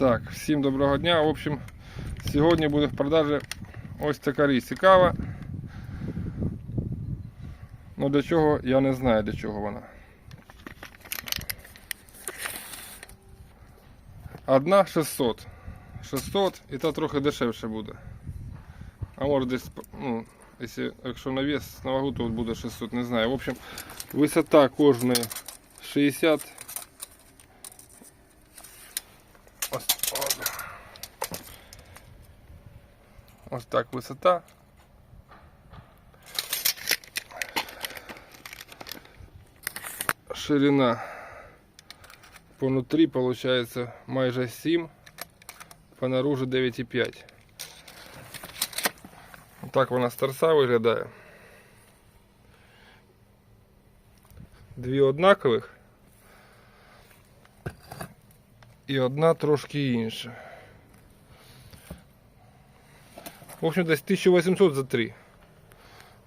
Так, всім доброго дня. В общем, сьогодні буде в продажі ось така річ цікава. Ну для чого, я не знаю для чого вона. Одна 600. 600 і та трохи дешевше буде. А може десь, ну, якщо, на вес, на вагу, то буде 600, не знаю. В общем, висота кожної 60 Ось так висота. Ширина по нутрі получается майже 7, по наружу 9,5. Так вона з торца виглядає. Дві однакових і одна трошки інша. В общем, десь 1800 за три.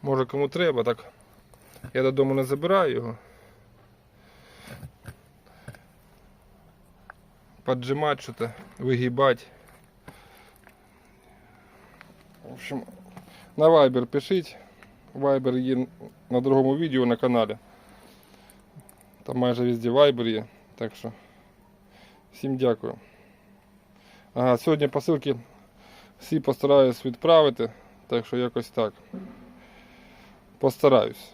Може кому треба, так. Я додому не забираю його. Поджимати що-то, вигибати. В общем, на Viber пишіть. Viber є на другому відео на каналі. Там майже везде Viber є. Так що всім дякую. Ага, сьогодні посилки всі постараюсь відправити, так що якось так. Постараюсь.